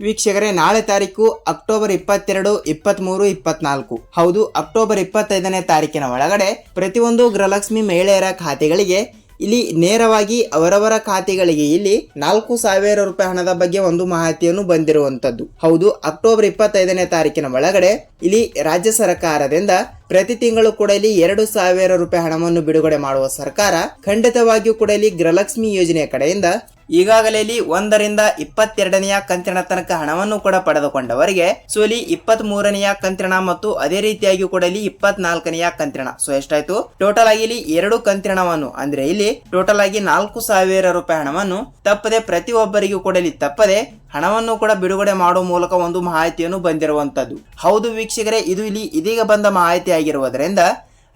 ವೀಕ್ಷಕರೇ, ನಾಳೆ ತಾರೀಕು ಅಕ್ಟೋಬರ್ ಇಪ್ಪತ್ತೆರಡು, ಇಪ್ಪತ್ಮೂರು, ಇಪ್ಪತ್ನಾಲ್ಕು. ಹೌದು, ಅಕ್ಟೋಬರ್ ಇಪ್ಪತ್ತೈದನೇ ತಾರೀಕಿನ ಒಳಗಡೆ ಪ್ರತಿಯೊಂದು ಗೃಹಲಕ್ಷ್ಮಿ ಮಹಿಳೆಯರ ಖಾತೆಗಳಿಗೆ ಇಲ್ಲಿ ನೇರವಾಗಿ ಅವರವರ ಖಾತೆಗಳಿಗೆ ಇಲ್ಲಿ ನಾಲ್ಕು ಸಾವಿರ ರೂಪಾಯಿ ಹಣದ ಬಗ್ಗೆ ಒಂದು ಮಾಹಿತಿಯನ್ನು ಬಂದಿರುವಂತದ್ದು ಹೌದು, ಅಕ್ಟೋಬರ್ ಇಪ್ಪತ್ತೈದನೇ ತಾರೀಕಿನ ಒಳಗಡೆ ಇಲ್ಲಿ ರಾಜ್ಯ ಸರ್ಕಾರದಿಂದ ಪ್ರತಿ ತಿಂಗಳು ಕೂಡ ಇಲ್ಲಿ ಎರಡು ಸಾವಿರ ರೂಪಾಯಿ ಹಣವನ್ನು ಬಿಡುಗಡೆ ಮಾಡುವ ಸರ್ಕಾರ ಖಂಡಿತವಾಗಿಯೂ ಕೂಡ ಇಲ್ಲಿ ಗೃಹಲಕ್ಷ್ಮಿ ಯೋಜನೆಯ ಕಡೆಯಿಂದ ಈಗಾಗಲೇ ಇಲ್ಲಿ ಒಂದರಿಂದ ಇಪ್ಪತ್ತೆರಡನೆಯ ಕಂತಿನ ತನಕ ಹಣವನ್ನು ಕೂಡ ಪಡೆದುಕೊಂಡವರಿಗೆ ಸೊ ಇಲ್ಲಿ ಇಪ್ಪತ್ತ್ ಮೂರನೆಯ ಕಂತಿನ ಮತ್ತು ಅದೇ ರೀತಿಯಾಗಿ ಕೂಡ ಇಲ್ಲಿ ಇಪ್ಪತ್ನಾಲ್ಕನೆಯ ಕಂತಿನ. ಸೊ ಎಷ್ಟಾಯ್ತು? ಟೋಟಲ್ ಆಗಿ ಇಲ್ಲಿ ಎರಡು ಕಂತಿನವನ್ನು, ಅಂದ್ರೆ ಇಲ್ಲಿ ಟೋಟಲ್ ಆಗಿ ನಾಲ್ಕು ಸಾವಿರ ರೂಪಾಯಿ ಹಣವನ್ನು ತಪ್ಪದೆ ಪ್ರತಿಯೊಬ್ಬರಿಗೂ ಕೂಡ ಇಲ್ಲಿ ತಪ್ಪದೆ ಹಣವನ್ನು ಕೂಡ ಬಿಡುಗಡೆ ಮಾಡುವ ಮೂಲಕ ಒಂದು ಮಾಹಿತಿಯನ್ನು ಬಂದಿರುವಂತದ್ದು. ಹೌದು ವೀಕ್ಷಕರೇ, ಇದು ಇಲ್ಲಿ ಇದೀಗ ಬಂದ ಮಾಹಿತಿ ಆಗಿರುವುದರಿಂದ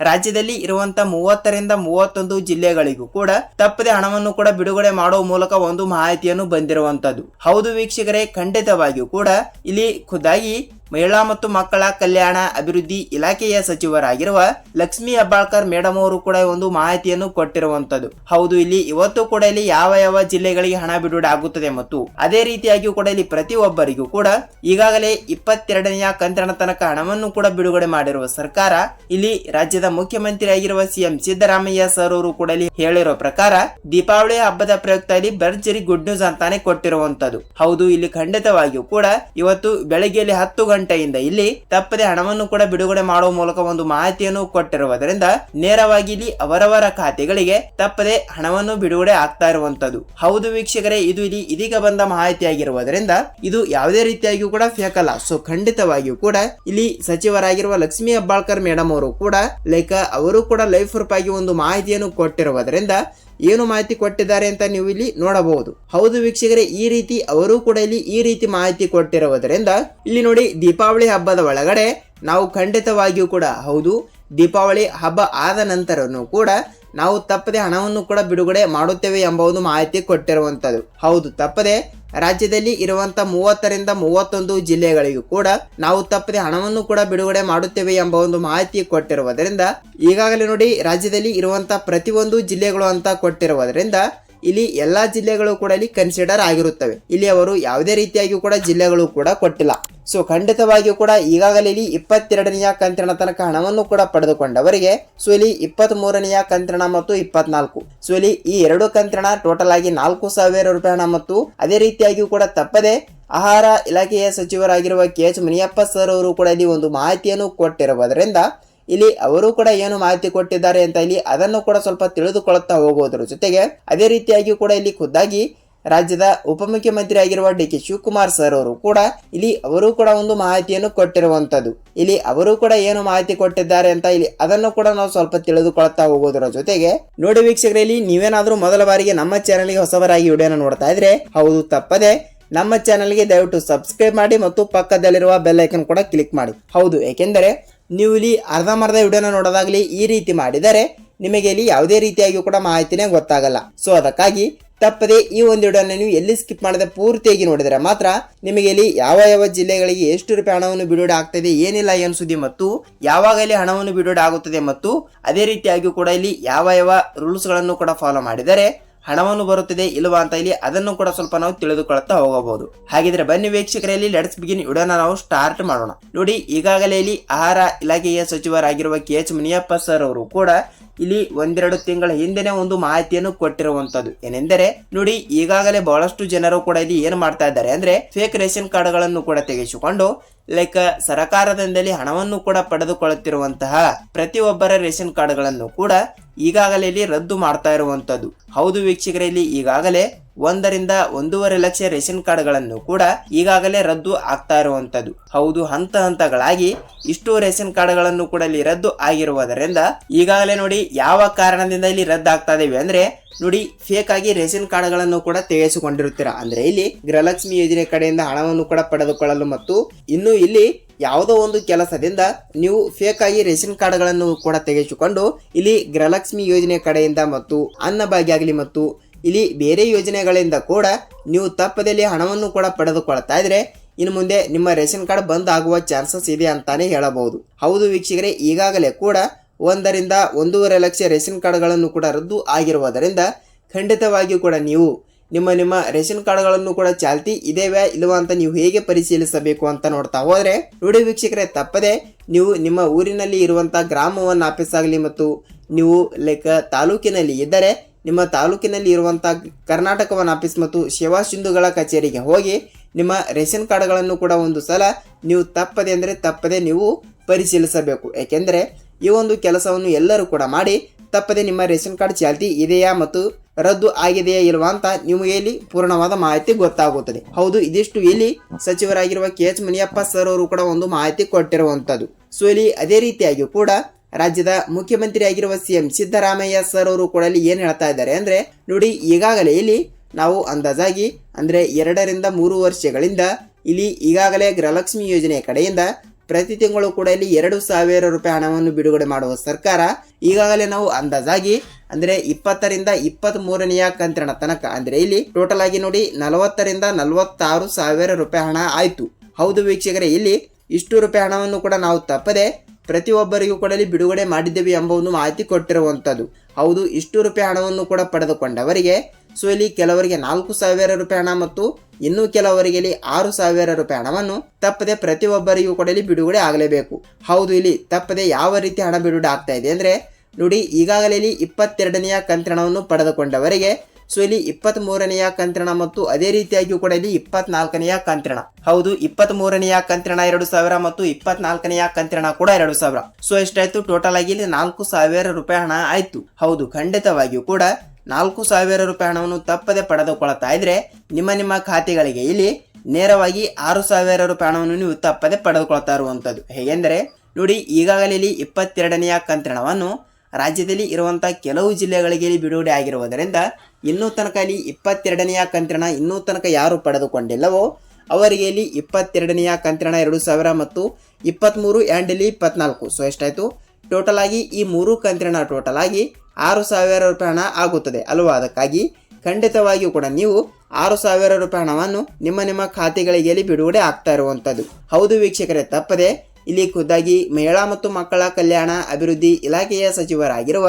ರಾಜ್ಯದಲ್ಲಿ ಇರುವಂತ ಮೂವತ್ತರಿಂದ ಮೂವತ್ತೊಂದು ಜಿಲ್ಲೆಗಳಿಗೂ ಕೂಡ ತಪ್ಪದೆ ಹಣವನ್ನು ಕೂಡ ಬಿಡುಗಡೆ ಮಾಡುವ ಮೂಲಕ ಒಂದು ಮಾಹಿತಿಯನ್ನು ಬಂದಿರುವಂತದ್ದು. ಹೌದು ವೀಕ್ಷಕರೇ, ಖಂಡಿತವಾಗಿಯೂ ಕೂಡ ಇಲ್ಲಿ ಖುದ್ದಾಗಿ ಮಹಿಳಾ ಮತ್ತು ಮಕ್ಕಳ ಕಲ್ಯಾಣ ಅಭಿವೃದ್ಧಿ ಇಲಾಖೆಯ ಸಚಿವರಾಗಿರುವ ಲಕ್ಷ್ಮೀ ಹೆಬ್ಬಾಳ್ಕರ್ ಮೇಡಮ್ ಅವರು ಕೂಡ ಒಂದು ಮಾಹಿತಿಯನ್ನು ಕೊಟ್ಟಿರುವಂತದ್ದು ಹೌದು, ಇಲ್ಲಿ ಇವತ್ತು ಕೂಡ ಇಲ್ಲಿ ಯಾವ ಯಾವ ಜಿಲ್ಲೆಗಳಿಗೆ ಹಣ ಬಿಡುಗಡೆ ಆಗುತ್ತದೆ ಮತ್ತು ಅದೇ ರೀತಿಯಾಗಿಯೂ ಕೂಡ ಇಲ್ಲಿ ಪ್ರತಿಯೊಬ್ಬರಿಗೂ ಕೂಡ ಈಗಾಗಲೇ ಇಪ್ಪತ್ತೆರಡನೆಯ ಕಂತಿನ ತನಕ ಹಣವನ್ನು ಕೂಡ ಬಿಡುಗಡೆ ಮಾಡಿರುವ ಸರ್ಕಾರ, ಇಲ್ಲಿ ರಾಜ್ಯದ ಮುಖ್ಯಮಂತ್ರಿ ಆಗಿರುವ ಸಿಎಂ ಸಿದ್ದರಾಮಯ್ಯ ಸರ್ ಅವರು ಕೂಡ ಇಲ್ಲಿ ಹೇಳಿರೋ ಪ್ರಕಾರ ದೀಪಾವಳಿ ಹಬ್ಬದ ಪ್ರಯುಕ್ತ ಇಲ್ಲಿ ಭರ್ಜರಿ ಗುಡ್ ನ್ಯೂಸ್ ಅಂತಾನೆ ಕೊಟ್ಟಿರುವಂತದ್ದು ಹೌದು, ಇಲ್ಲಿ ಖಂಡಿತವಾಗಿಯೂ ಕೂಡ ಇವತ್ತು ಬೆಳಗ್ಗೆಯಲ್ಲಿ ಹತ್ತು ಗಂಟೆಯಿಂದ ಇಲ್ಲಿ ತಪ್ಪದೆ ಹಣವನ್ನು ಕೂಡ ಬಿಡುಗಡೆ ಮಾಡುವ ಮೂಲಕ ಒಂದು ಮಾಹಿತಿಯನ್ನು ಕೊಟ್ಟಿರುವುದರಿಂದ ನೇರವಾಗಿ ಇಲ್ಲಿ ಅವರವರ ಖಾತೆಗಳಿಗೆ ತಪ್ಪದೆ ಹಣವನ್ನು ಬಿಡುಗಡೆ ಆಗ್ತಾ ಇರುವಂತದ್ದು. ಹೌದು ವೀಕ್ಷಕರೇ, ಇದು ಇಲ್ಲಿ ಇದೀಗ ಬಂದ ಮಾಹಿತಿ ಆಗಿರುವುದರಿಂದ ಇದು ಯಾವುದೇ ರೀತಿಯಾಗಿಯೂ ಕೂಡ ಫೇಕ್ ಅಲ್ಲ ಸೊ ಖಂಡಿತವಾಗಿಯೂ ಕೂಡ ಇಲ್ಲಿ ಸಚಿವರಾಗಿರುವ ಲಕ್ಷ್ಮೀ ಹೆಬ್ಬಾಳ್ಕರ್ ಮೇಡಮ್ ಅವರು ಕೂಡ ಲೈಕ್ ಅವರು ಕೂಡ ಲೈಫ್ ರೂಪಾಗಿ ಒಂದು ಮಾಹಿತಿಯನ್ನು ಕೊಟ್ಟಿರುವುದರಿಂದ ಏನು ಮಾಹಿತಿ ಕೊಟ್ಟಿದ್ದಾರೆ ಅಂತ ನೀವು ಇಲ್ಲಿ ನೋಡಬಹುದು. ಹೌದು ವೀಕ್ಷಕರೇ, ಈ ರೀತಿ ಅವರು ಕೂಡ ಇಲ್ಲಿ ಈ ರೀತಿ ಮಾಹಿತಿ ಕೊಟ್ಟಿರುವುದರಿಂದ ಇಲ್ಲಿ ನೋಡಿ ದೀಪಾವಳಿ ಹಬ್ಬದ ಒಳಗಡೆ ನಾವು ಖಂಡಿತವಾಗಿಯೂ ಕೂಡ ಹೌದು, ದೀಪಾವಳಿ ಹಬ್ಬ ಆದ ನಂತರನೂ ಕೂಡ ನಾವು ತಪ್ಪದೆ ಹಣವನ್ನು ಕೂಡ ಬಿಡುಗಡೆ ಮಾಡುತ್ತೇವೆ ಎಂಬ ಒಂದು ಮಾಹಿತಿ ಕೊಟ್ಟಿರುವಂಥದ್ದು. ಹೌದು, ತಪ್ಪದೆ ರಾಜ್ಯದಲ್ಲಿ ಇರುವಂತ ಮೂವತ್ತರಿಂದ ಮೂವತ್ತೊಂದು ಜಿಲ್ಲೆಗಳಿಗೂ ಕೂಡ ನಾವು ತಪ್ಪದೆ ಹಣವನ್ನು ಕೂಡ ಬಿಡುಗಡೆ ಮಾಡುತ್ತೇವೆ ಎಂಬ ಒಂದು ಮಾಹಿತಿ ಕೊಟ್ಟಿರುವುದರಿಂದ ಈಗಾಗಲೇ ನೋಡಿ ರಾಜ್ಯದಲ್ಲಿ ಇರುವಂತ ಪ್ರತಿಯೊಂದು ಜಿಲ್ಲೆಗಳು ಅಂತ ಕೊಟ್ಟಿರುವುದರಿಂದ ಇಲ್ಲಿ ಎಲ್ಲಾ ಜಿಲ್ಲೆಗಳು ಕೂಡ ಇಲ್ಲಿ ಕನ್ಸಿಡರ್ ಆಗಿರುತ್ತವೆ. ಇಲ್ಲಿ ಅವರು ಯಾವುದೇ ರೀತಿಯಾಗಿಯೂ ಕೂಡ ಜಿಲ್ಲೆಗಳು ಕೂಡ ಕೊಟ್ಟಿಲ್ಲ. ಸೊ ಖಂಡಿತವಾಗಿಯೂ ಕೂಡ ಈಗಾಗಲೇ ಇಲ್ಲಿ ಇಪ್ಪತ್ತೆರಡನೆಯ ಕಂತಿನ ತನಕ ಹಣವನ್ನು ಕೂಡ ಪಡೆದುಕೊಂಡವರಿಗೆ ಸೊ ಇಲ್ಲಿ ಇಪ್ಪತ್ತ್ ಮೂರನೆಯ ಕಂತಿನ ಮತ್ತು ಇಪ್ಪತ್ನಾಲ್ಕು. ಸೊ ಇಲ್ಲಿ ಈ ಎರಡು ಕಂತಿನ ಟೋಟಲ್ ಆಗಿ ನಾಲ್ಕು ಸಾವಿರ ರೂಪಾಯಿ ಹಣ ಮತ್ತು ಅದೇ ರೀತಿಯಾಗಿಯೂ ಕೂಡ ತಪ್ಪದೆ ಆಹಾರ ಇಲಾಖೆಯ ಸಚಿವರಾಗಿರುವ ಕೆ ಎಚ್ ಮುನಿಯಪ್ಪ ಸರ್ ಅವರು ಕೂಡ ಇಲ್ಲಿ ಒಂದು ಮಾಹಿತಿಯನ್ನು ಕೊಟ್ಟಿರುವುದರಿಂದ ಇಲ್ಲಿ ಅವರು ಕೂಡ ಏನು ಮಾಹಿತಿ ಕೊಟ್ಟಿದ್ದಾರೆ ಅಂತ ಇಲ್ಲಿ ಅದನ್ನು ಕೂಡ ಸ್ವಲ್ಪ ತಿಳಿದುಕೊಳ್ಳುತ್ತಾ ಹೋಗುವುದರ ಜೊತೆಗೆ ಅದೇ ರೀತಿಯಾಗಿ ಕೂಡ ಇಲ್ಲಿ ಖುದ್ದಾಗಿ ರಾಜ್ಯದ ಉಪಮುಖ್ಯಮಂತ್ರಿ ಆಗಿರುವ ಡಿ ಕೆ ಶಿವಕುಮಾರ್ ಸರ್ ಅವರು ಕೂಡ ಇಲ್ಲಿ ಅವರು ಕೂಡ ಒಂದು ಮಾಹಿತಿಯನ್ನು ಕೊಟ್ಟಿರುವಂತದ್ದು ಇಲ್ಲಿ ಅವರು ಕೂಡ ಏನು ಮಾಹಿತಿ ಕೊಟ್ಟಿದ್ದಾರೆ ಅಂತ ಇಲ್ಲಿ ಅದನ್ನು ಕೂಡ ನಾವು ಸ್ವಲ್ಪ ತಿಳಿದುಕೊಳ್ತಾ ಹೋಗೋದರ ಜೊತೆಗೆ ನೋಡಿ ವೀಕ್ಷಕರಲ್ಲಿ ನೀವೇನಾದ್ರೂ ಮೊದಲ ಬಾರಿಗೆ ನಮ್ಮ ಚಾನೆಲ್ಗೆ ಹೊಸವರಾಗಿ ವಿಡಿಯೋನ ನೋಡ್ತಾ ಇದ್ರೆ ಹೌದು ತಪ್ಪದೆ ನಮ್ಮ ಚಾನಲ್ಗೆ ದಯವಿಟ್ಟು ಸಬ್ಸ್ಕ್ರೈಬ್ ಮಾಡಿ ಮತ್ತು ಪಕ್ಕದಲ್ಲಿರುವ ಬೆಲ್ ಐಕನ್ ಕೂಡ ಕ್ಲಿಕ್ ಮಾಡಿ. ಹೌದು, ಏಕೆಂದರೆ ನೀವು ಇಲ್ಲಿ ಅರ್ಧಂಬರ್ಧ ವಿಡಿಯೋನ ನೋಡೋದಾಗಲಿ ಈ ರೀತಿ ಮಾಡಿದರೆ ನಿಮಗೆ ಇಲ್ಲಿ ಯಾವುದೇ ರೀತಿಯಾಗಿ ಕೂಡ ಮಾಹಿತಿನೇ ಗೊತ್ತಾಗಲ್ಲ. ಸೊ ಅದಕ್ಕಾಗಿ ತಪ್ಪದೆ ಈ ಒಂದು ವಿಡಿಯೋನ ನೀವು ಎಲ್ಲಿ ಸ್ಕಿಪ್ ಮಾಡದೆ ಪೂರ್ತಿಯಾಗಿ ನೋಡಿದರೆ ಮಾತ್ರ ನಿಮಗೆ ಇಲ್ಲಿ ಯಾವ ಯಾವ ಜಿಲ್ಲೆಗಳಿಗೆ ಎಷ್ಟು ರೂಪಾಯಿ ಹಣವನ್ನು ಬಿಡುಗಡೆ ಆಗ್ತದೆ, ಏನಿಲ್ಲ, ಏನು ಸುದ್ದಿ ಮತ್ತು ಯಾವಾಗ ಇಲ್ಲಿ ಹಣವನ್ನು ಬಿಡುಗಡೆ ಆಗುತ್ತದೆ ಮತ್ತು ಅದೇ ರೀತಿಯಾಗಿ ಕೂಡ ಇಲ್ಲಿ ಯಾವ ಯಾವ ರೂಲ್ಸ್ಗಳನ್ನು ಕೂಡ ಫಾಲೋ ಮಾಡಿದರೆ ಹಣವನ್ನು ಬರುತ್ತಿದೆ ಇಲ್ಲವಾ ಅಂತ ಇಲ್ಲಿ ಅದನ್ನು ಕೂಡ ಸ್ವಲ್ಪ ನಾವು ತಿಳಿದುಕೊಳ್ಳುತ್ತಾ ಹೋಗಬಹುದು. ಹಾಗಿದ್ರೆ ಬನ್ನಿ ವೀಕ್ಷಕರಲ್ಲಿ ಲೆಟ್ಸ್ ಬಿಗಿನ್ ವಿಡಿಯೋನ ನಾವು ಸ್ಟಾರ್ಟ್ ಮಾಡೋಣ. ನೋಡಿ, ಈಗಾಗಲೇ ಇಲ್ಲಿ ಆಹಾರ ಇಲಾಖೆಯ ಸಚಿವರಾಗಿರುವ ಕೆ ಎಚ್ ಮುನಿಯಪ್ಪ ಸರ್ ಅವರು ಕೂಡ ಇಲ್ಲಿ ಒಂದೆರಡು ತಿಂಗಳ ಹಿಂದೆನೆ ಒಂದು ಮಾಹಿತಿಯನ್ನು ಕೊಟ್ಟಿರುವಂತದ್ದು. ಏನೆಂದರೆ, ನೋಡಿ, ಈಗಾಗಲೇ ಬಹಳಷ್ಟು ಜನರು ಕೂಡ ಇಲ್ಲಿ ಏನು ಮಾಡ್ತಾ ಇದ್ದಾರೆ ಅಂದ್ರೆ ಫೇಕ್ ರೇಷನ್ ಕಾರ್ಡ್ಗಳನ್ನು ಕೂಡ ತೆಗೆಸಿಕೊಂಡು ಲೈಕ್ ಸರಕಾರದಿಂದಲೇ ಹಣವನ್ನು ಕೂಡ ಪಡೆದುಕೊಳ್ಳುತ್ತಿರುವಂತಹ ಪ್ರತಿಯೊಬ್ಬರ ರೇಷನ್ ಕಾರ್ಡ್ಗಳನ್ನು ಕೂಡ ಈಗಾಗಲೇ ಇಲ್ಲಿ ರದ್ದು ಮಾಡ್ತಾ ಇರುವಂತದ್ದು. ಹೌದು ವೀಕ್ಷಕರಲ್ಲಿ ಈಗಾಗಲೇ ಒಂದರಿಂದ ಒಂದೂವರೆ ಲಕ್ಷ ರೇಷನ್ ಕಾರ್ಡ್ಗಳನ್ನು ಕೂಡ ಈಗಾಗಲೇ ರದ್ದು ಆಗ್ತಾ ಇರುವಂತದ್ದು ಹೌದು, ಹಂತ ಹಂತಗಳಾಗಿ ಇಷ್ಟು ರೇಷನ್ ಕಾರ್ಡ್ಗಳನ್ನು ಕೂಡ ಇಲ್ಲಿ ರದ್ದು ಆಗಿರುವುದರಿಂದ ಈಗಾಗಲೇ ನೋಡಿ ಯಾವ ಕಾರಣದಿಂದ ಇಲ್ಲಿ ರದ್ದು ಆಗ್ತಾ ಇದೇವೆ ಅಂದ್ರೆ ನೋಡಿ ಫೇಕ್ ಆಗಿ ರೇಷನ್ ಕಾರ್ಡ್ಗಳನ್ನು ಕೂಡ ತೆಗೆಸಿಕೊಂಡಿರುತ್ತೀರಾ. ಅಂದ್ರೆ ಇಲ್ಲಿ ಗೃಹಲಕ್ಷ್ಮಿ ಯೋಜನೆ ಕಡೆಯಿಂದ ಹಣವನ್ನು ಕೂಡ ಪಡೆದುಕೊಳ್ಳಲು ಮತ್ತು ಇನ್ನು ಇಲ್ಲಿ ಯಾವುದೋ ಒಂದು ಕೆಲಸದಿಂದ ನೀವು ಫೇಕ್ ಆಗಿ ರೇಷನ್ ಕಾರ್ಡ್ಗಳನ್ನು ಕೂಡ ತೆಗೆಸಿಕೊಂಡು ಇಲ್ಲಿ ಗೃಹಲಕ್ಷ್ಮಿ ಯೋಜನೆ ಕಡೆಯಿಂದ ಮತ್ತು ಅನ್ನಭಾಗ್ಯ ಆಗಲಿ ಮತ್ತು ಇಲ್ಲಿ ಬೇರೆ ಯೋಜನೆಗಳಿಂದ ಕೂಡ ನೀವು ತಪ್ಪದಲ್ಲಿ ಹಣವನ್ನು ಕೂಡ ಪಡೆದುಕೊಳ್ತಾ ಇದ್ರೆ ಇನ್ನು ಮುಂದೆ ನಿಮ್ಮ ರೇಷನ್ ಕಾರ್ಡ್ ಬಂದ್ ಆಗುವ ಚಾನ್ಸಸ್ ಇದೆ ಅಂತಾನೆ ಹೇಳಬಹುದು. ಹೌದು ವೀಕ್ಷಕರೇ, ಈಗಾಗಲೇ ಕೂಡ ಒಂದರಿಂದ ಒಂದೂವರೆ ಲಕ್ಷ ರೇಷನ್ ಕಾರ್ಡ್ಗಳನ್ನು ಕೂಡ ರದ್ದು ಆಗಿರುವುದರಿಂದ ಖಂಡಿತವಾಗಿಯೂ ಕೂಡ ನೀವು ನಿಮ್ಮ ನಿಮ್ಮ ರೇಷನ್ ಕಾರ್ಡ್ಗಳನ್ನು ಕೂಡ ಚಾಲ್ತಿ ಇದೇವೆ ಇಲ್ಲವಾ ಅಂತ ನೀವು ಹೇಗೆ ಪರಿಶೀಲಿಸಬೇಕು ಅಂತ ನೋಡ್ತಾ ಹೋದರೆ, ನೋಡಿ ವೀಕ್ಷಕರೇ, ತಪ್ಪದೆ ನೀವು ನಿಮ್ಮ ಊರಿನಲ್ಲಿ ಇರುವಂಥ ಗ್ರಾಮವನ್ನು ಒನ್ ಮತ್ತು ನೀವು ಲೈಕ್ ತಾಲೂಕಿನಲ್ಲಿ ಇದ್ದರೆ ನಿಮ್ಮ ತಾಲೂಕಿನಲ್ಲಿ ಇರುವಂಥ ಕರ್ನಾಟಕ ವನ ಆಫೀಸ್ ಮತ್ತು ಸೇವಾ ಸಿಂಧುಗಳ ಕಚೇರಿಗೆ ಹೋಗಿ ನಿಮ್ಮ ರೇಷನ್ ಕಾರ್ಡ್ಗಳನ್ನು ಕೂಡ ಒಂದು ಸಲ ನೀವು ತಪ್ಪದೆ ಅಂದರೆ ತಪ್ಪದೆ ನೀವು ಪರಿಶೀಲಿಸಬೇಕು. ಏಕೆಂದರೆ ಈ ಒಂದು ಕೆಲಸವನ್ನು ಎಲ್ಲರೂ ಕೂಡ ಮಾಡಿ ತಪ್ಪದೆ ನಿಮ್ಮ ರೇಷನ್ ಕಾರ್ಡ್ ಚಾಲ್ತಿ ಇದೆಯಾ ಮತ್ತು ರದ್ದು ಆಗಿದೆಯಾ ಇಲ್ವಾ ಅಂತ ನಿಮಗೆ ಇಲ್ಲಿ ಪೂರ್ಣವಾದ ಮಾಹಿತಿ ಗೊತ್ತಾಗುತ್ತದೆ. ಹೌದು, ಇದಿಷ್ಟು ಇಲ್ಲಿ ಸಚಿವರಾಗಿರುವ ಕೆ ಎಚ್ ಮುನಿಯಪ್ಪ ಸರ್ ಅವರು ಕೂಡ ಒಂದು ಮಾಹಿತಿ ಕೊಟ್ಟಿರುವಂಥದ್ದು ಸೊ ಇಲ್ಲಿ ಅದೇ ರೀತಿಯಾಗಿ ಕೂಡ ರಾಜ್ಯದ ಮುಖ್ಯಮಂತ್ರಿ ಆಗಿರುವ ಸಿಎಂ ಸಿದ್ದರಾಮಯ್ಯ ಸರ್ ಅವರು ಕೂಡ ಇಲ್ಲಿ ಏನು ಹೇಳ್ತಾ ಇದ್ದಾರೆ ಅಂದರೆ, ನೋಡಿ, ಈಗಾಗಲೇ ಇಲ್ಲಿ ನಾವು ಅಂದಾಜಾಗಿ ಅಂದರೆ ಎರಡರಿಂದ ಮೂರು ವರ್ಷಗಳಿಂದ ಇಲ್ಲಿ ಈಗಾಗಲೇ ಗೃಹಲಕ್ಷ್ಮಿ ಯೋಜನೆ ಕಡೆಯಿಂದ ಪ್ರತಿ ತಿಂಗಳು ಕೂಡ ಇಲ್ಲಿ ಎರಡು ಸಾವಿರ ರೂಪಾಯಿ ಹಣವನ್ನು ಬಿಡುಗಡೆ ಮಾಡುವ ಸರ್ಕಾರ ಈಗಾಗಲೇ ನಾವು ಅಂದಾಜಾಗಿ ಅಂದರೆ ಇಪ್ಪತ್ತರಿಂದ ಇಪ್ಪತ್ತ್ ಮೂರನೆಯ ಕಂತಿನ ತನಕ ಅಂದರೆ ಇಲ್ಲಿ ಟೋಟಲ್ ಆಗಿ ನೋಡಿ ನಲವತ್ತರಿಂದ ನಲವತ್ತಾರು ಸಾವಿರ ರೂಪಾಯಿ ಹಣ ಆಯಿತು. ಹೌದು ವೀಕ್ಷಕರೇ, ಇಲ್ಲಿ ಇಷ್ಟು ರೂಪಾಯಿ ಹಣವನ್ನು ಕೂಡ ನಾವು ತಪ್ಪದೆ ಪ್ರತಿಯೊಬ್ಬರಿಗೂ ಕೊಡಲಿ ಬಿಡುಗಡೆ ಮಾಡಿದ್ದೇವೆ ಎಂಬ ಒಂದು ಮಾಹಿತಿ ಕೊಟ್ಟಿರುವಂಥದ್ದು. ಹೌದು, ಇಷ್ಟು ರೂಪಾಯಿ ಹಣವನ್ನು ಕೂಡ ಪಡೆದುಕೊಂಡವರಿಗೆ, ಸೊ ಇಲ್ಲಿ ಕೆಲವರಿಗೆ ನಾಲ್ಕು ಸಾವಿರ ರೂಪಾಯಿ ಹಣ ಮತ್ತು ಇನ್ನು ಕೆಲವರಿಗೆ ಇಲ್ಲಿ ಆರು ಸಾವಿರ ರೂಪಾಯಿ ಹಣವನ್ನು ತಪ್ಪದೆ ಪ್ರತಿಯೊಬ್ಬರಿಗೂ ಕೂಡ ಬಿಡುಗಡೆ ಆಗಲೇಬೇಕು. ಹೌದು, ಇಲ್ಲಿ ತಪ್ಪದೆ ಯಾವ ರೀತಿ ಹಣ ಬಿಡುಗಡೆ ಆಗ್ತಾ ಇದೆ ಅಂದರೆ, ನೋಡಿ, ಈಗಾಗಲೇ ಇಲ್ಲಿ ಇಪ್ಪತ್ತೆರಡನೆಯ ಕಂತಿನವನ್ನು ಪಡೆದುಕೊಂಡವರಿಗೆ ಸೊ ಇಲ್ಲಿ ಇಪ್ಪತ್ತ್ ಮೂರನೆಯ ಕಂತ್ರಣ ಮತ್ತು ಅದೇ ರೀತಿಯಾಗಿಯೂ ಕೂಡ ಇಲ್ಲಿ ಇಪ್ಪತ್ನಾಲ್ಕನೆಯ ಕಂತ್ರಣ. ಹೌದು ಇಪ್ಪತ್ತ್ ಮೂರನೆಯ ಕಂತ್ರಣ ಎರಡು ಸಾವಿರ ಮತ್ತು ಇಪ್ಪತ್ನಾಲ್ಕನೆಯ ಕಂತ್ರಣ ಕೂಡ ಎರಡು ಸಾವಿರ. ಸೊ ಎಷ್ಟಾಯ್ತು? ಟೋಟಲ್ ಆಗಿ ಇಲ್ಲಿ ನಾಲ್ಕು ಸಾವಿರ ರೂಪಾಯಿ ಹಣ ಆಯ್ತು. ಹೌದು, ಖಂಡಿತವಾಗಿಯೂ ಕೂಡ ನಾಲ್ಕು ಸಾವಿರ ರೂಪಾಯಿ ಹಣವನ್ನು ತಪ್ಪದೆ ಪಡೆದುಕೊಳ್ತಾ ಇದ್ರೆ ನಿಮ್ಮ ನಿಮ್ಮ ಖಾತೆಗಳಿಗೆ ಇಲ್ಲಿ ನೇರವಾಗಿ ಆರು ಸಾವಿರ ರೂಪಾಯಿ ಹಣವನ್ನು ನೀವು ತಪ್ಪದೆ ಪಡೆದುಕೊಳ್ತಾ ಇರುವಂತದ್ದು. ಹೇಗೆಂದರೆ, ನೋಡಿ, ಈಗಾಗಲೇ ಇಲ್ಲಿ ಇಪ್ಪತ್ತೆರಡನೆಯ ಕಂತ್ರಣವನ್ನು ರಾಜ್ಯದಲ್ಲಿ ಇರುವಂತ ಕೆಲವು ಜಿಲ್ಲೆಗಳಿಗೆ ಬಿಡುಗಡೆ ಆಗಿರುವುದರಿಂದ ಇನ್ನೂ ತನಕ ಇಲ್ಲಿ ಇಪ್ಪತ್ತೆರಡನೆಯ ಕಂತ್ರಣ ಇನ್ನೂ ತನಕ ಯಾರು ಪಡೆದುಕೊಂಡಿಲ್ಲವೋ ಅವರಿಗೆ ಇಲ್ಲಿ ಇಪ್ಪತ್ತೆರಡನೆಯ ಕಂತ್ರಣ ಎರಡು ಸಾವಿರ ಮತ್ತು ಇಪ್ಪತ್ತ್ಮೂರು ಆ್ಯಂಡ್ ಇಲ್ಲಿ ಇಪ್ಪತ್ನಾಲ್ಕು. ಸೊ ಎಷ್ಟಾಯಿತು? ಟೋಟಲ್ ಆಗಿ ಈ ಮೂರು ಕಂತ್ರಣ ಟೋಟಲ್ ಆಗಿ ಆರು ಸಾವಿರ ರೂಪಾಯಿ ಹಣ ಆಗುತ್ತದೆ. ಅಲ್ವಾ? ಅದಕ್ಕಾಗಿ ಖಂಡಿತವಾಗಿಯೂ ಕೂಡ ನೀವು ಆರು ಸಾವಿರ ರೂಪಾಯಿ ಹಣವನ್ನು ನಿಮ್ಮ ನಿಮ್ಮ ಖಾತೆಗಳಿಗೆ ಇಲ್ಲಿ ಬಿಡುಗಡೆ ಆಗ್ತಾ ಇರುವಂಥದ್ದು. ಹೌದು ವೀಕ್ಷಕರೇ, ತಪ್ಪದೆ ಇಲ್ಲಿ ಖುದ್ದಾಗಿ ಮಹಿಳಾ ಮತ್ತು ಮಕ್ಕಳ ಕಲ್ಯಾಣ, ಅಭಿವೃದ್ಧಿ ಇಲಾಖೆಯ ಸಚಿವರಾಗಿರುವ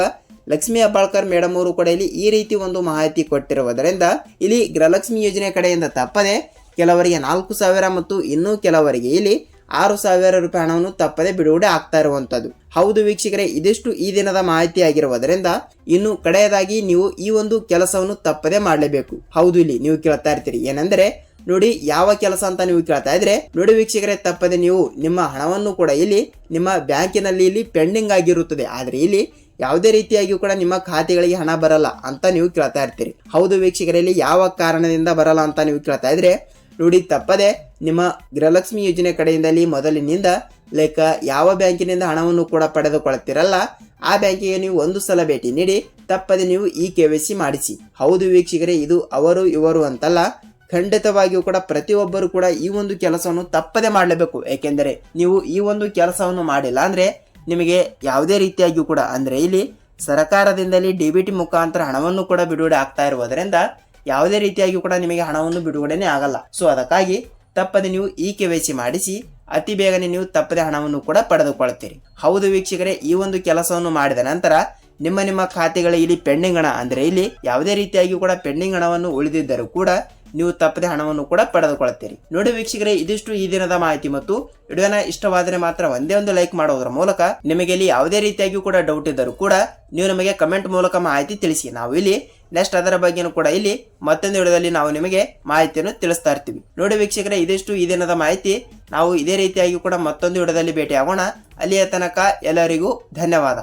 ಲಕ್ಷ್ಮೀ ಹೆಬ್ಬಾಳ್ಕರ್ ಮೇಡಮ್ ಅವರು ಕೂಡ ಇಲ್ಲಿ ಈ ರೀತಿ ಒಂದು ಮಾಹಿತಿ ಕೊಟ್ಟಿರುವುದರಿಂದ ಇಲ್ಲಿ ಗೃಹಲಕ್ಷ್ಮಿ ಯೋಜನೆ ಕಡೆಯಿಂದ ತಪ್ಪದೆ ಕೆಲವರಿಗೆ ನಾಲ್ಕು ಸಾವಿರ ಮತ್ತು ಇನ್ನೂ ಕೆಲವರಿಗೆ ಇಲ್ಲಿ ಆರು ಸಾವಿರ ರೂಪಾಯಿ ಹಣವನ್ನು ತಪ್ಪದೆ ಬಿಡುಗಡೆ ಆಗ್ತಾ ಇರುವಂತದ್ದು. ಹೌದು ವೀಕ್ಷಕರೇ, ಇದಿಷ್ಟು ಈ ದಿನದ ಮಾಹಿತಿ ಆಗಿರುವುದರಿಂದ ಇನ್ನು ಕಡೆಯದಾಗಿ ನೀವು ಈ ಒಂದು ಕೆಲಸವನ್ನು ತಪ್ಪದೆ ಮಾಡಲೇಬೇಕು. ಹೌದು, ಇಲ್ಲಿ ನೀವು ಕೇಳ್ತಾ ಇರ್ತೀರಿ. ಏನಂದ್ರೆ, ನೋಡಿ, ಯಾವ ಕೆಲಸ ಅಂತ ನೀವು ಕೇಳ್ತಾ ಇದ್ರೆ, ನೋಡಿ ವೀಕ್ಷಕರೇ, ತಪ್ಪದೆ ನೀವು ನಿಮ್ಮ ಹಣವನ್ನು ಕೂಡ ಇಲ್ಲಿ ನಿಮ್ಮ ಬ್ಯಾಂಕಿನಲ್ಲಿ ಇಲ್ಲಿ ಪೆಂಡಿಂಗ್ ಆಗಿರುತ್ತದೆ. ಆದರೆ ಇಲ್ಲಿ ಯಾವುದೇ ರೀತಿಯಾಗಿಯೂ ಕೂಡ ನಿಮ್ಮ ಖಾತೆಗಳಿಗೆ ಹಣ ಬರಲ್ಲ ಅಂತ ನೀವು ಕೇಳ್ತಾ ಇರ್ತೀರಿ. ಹೌದು ವೀಕ್ಷಕರಲ್ಲಿ ಯಾವ ಕಾರಣದಿಂದ ಬರಲ್ಲ ಅಂತ ನೀವು ಕೇಳ್ತಾ ಇದ್ರೆ, ನೋಡಿ ತಪ್ಪದೆ ನಿಮ್ಮ ಗೃಹಲಕ್ಷ್ಮಿ ಯೋಜನೆ ಕಡೆಯಿಂದಲೇ ಮೊದಲಿನಿಂದ ಲೈಕ್ ಯಾವ ಬ್ಯಾಂಕಿನಿಂದ ಹಣವನ್ನು ಕೂಡ ಪಡೆದುಕೊಳ್ಳುತ್ತಿರಲ್ಲ, ಆ ಬ್ಯಾಂಕಿಗೆ ನೀವು ಒಂದು ಸಲ ಭೇಟಿ ನೀಡಿ, ತಪ್ಪದೆ ನೀವು ಈ ಕೆ ವೈ ಸಿ ಮಾಡಿಸಿ. ಹೌದು ವೀಕ್ಷಕರೇ, ಇದು ಅವರು, ಇವರು ಅಂತಲ್ಲ, ಖಂಡಿತವಾಗಿಯೂ ಕೂಡ ಪ್ರತಿಯೊಬ್ಬರು ಕೂಡ ಈ ಒಂದು ಕೆಲಸವನ್ನು ತಪ್ಪದೆ ಮಾಡಲೇಬೇಕು. ಏಕೆಂದರೆ, ನೀವು ಈ ಒಂದು ಕೆಲಸವನ್ನು ಮಾಡಿಲ್ಲ ಅಂದ್ರೆ ನಿಮಗೆ ಯಾವುದೇ ರೀತಿಯಾಗಿಯೂ ಕೂಡ, ಅಂದರೆ ಇಲ್ಲಿ ಸರಕಾರದಿಂದಲೇ ಡಿ ಬಿ ಟಿ ಮುಖಾಂತರ ಹಣವನ್ನು ಕೂಡ ಬಿಡುಗಡೆ ಆಗ್ತಾ ಇರುವುದರಿಂದ ಯಾವುದೇ ರೀತಿಯಾಗಿಯೂ ಕೂಡ ನಿಮಗೆ ಹಣವನ್ನು ಬಿಡುಗಡೆನೇ ಆಗಲ್ಲ. ಸೊ ಅದಕ್ಕಾಗಿ ತಪ್ಪದೆ ನೀವು ಈ ಕೆ ವೈ ಸಿ ಮಾಡಿಸಿ, ಅತಿ ಬೇಗನೆ ನೀವು ತಪ್ಪದೆ ಹಣವನ್ನು ಕೂಡ ಪಡೆದುಕೊಳ್ಳುತ್ತೀರಿ ಹೌದು ವೀಕ್ಷಕರೇ, ಈ ಒಂದು ಕೆಲಸವನ್ನು ಮಾಡಿದ ನಂತರ ನಿಮ್ಮ ನಿಮ್ಮ ಖಾತೆಗಳ ಇಲ್ಲಿ ಪೆಂಡಿಂಗ್ ಹಣ, ಅಂದರೆ ಇಲ್ಲಿ ಯಾವುದೇ ರೀತಿಯಾಗಿ ಕೂಡ ಪೆಂಡಿಂಗ್ ಹಣವನ್ನು ಉಳಿದಿದ್ದರೂ ಕೂಡ ನೀವು ತಪ್ಪದೆ ಹಣವನ್ನು ಕೂಡ ಪಡೆದುಕೊಳ್ಳುತ್ತೀರಿ. ನೋಡಿ ವೀಕ್ಷಕರೇ, ಇದಿಷ್ಟು ಈ ದಿನದ ಮಾಹಿತಿ ಮತ್ತು ವಿಡಿಯೋನ ಇಷ್ಟವಾದರೆ ಮಾತ್ರ ಒಂದೇ ಒಂದು ಲೈಕ್ ಮಾಡೋದ್ರ ಮೂಲಕ ನಿಮಗೆ ಇಲ್ಲಿ ಯಾವುದೇ ರೀತಿಯಾಗಿಯೂ ಕೂಡ ಡೌಟ್ ಇದ್ದರೂ ಕೂಡ ನೀವು ನಮಗೆ ಕಮೆಂಟ್ ಮೂಲಕ ಮಾಹಿತಿ ತಿಳಿಸಿ. ನಾವು ಇಲ್ಲಿ ನೆಕ್ಸ್ಟ್ ಅದರ ಬಗ್ಗೆನೂ ಕೂಡ ಇಲ್ಲಿ ಮತ್ತೊಂದು ವಿಡಿಯೋದಲ್ಲಿ ನಾವು ನಿಮಗೆ ಮಾಹಿತಿಯನ್ನು ತಿಳಿಸ್ತಾ ಇರ್ತೀವಿ. ನೋಡಿ ವೀಕ್ಷಕರೇ, ಇದಿಷ್ಟು ಈ ದಿನದ ಮಾಹಿತಿ. ನಾವು ಇದೇ ರೀತಿಯಾಗಿ ಕೂಡ ಮತ್ತೊಂದು ವಿಡಿಯೋದಲ್ಲಿ ಭೇಟಿಯಾಗೋಣ. ಅಲ್ಲಿಯ ತನಕ ಎಲ್ಲರಿಗೂ ಧನ್ಯವಾದ.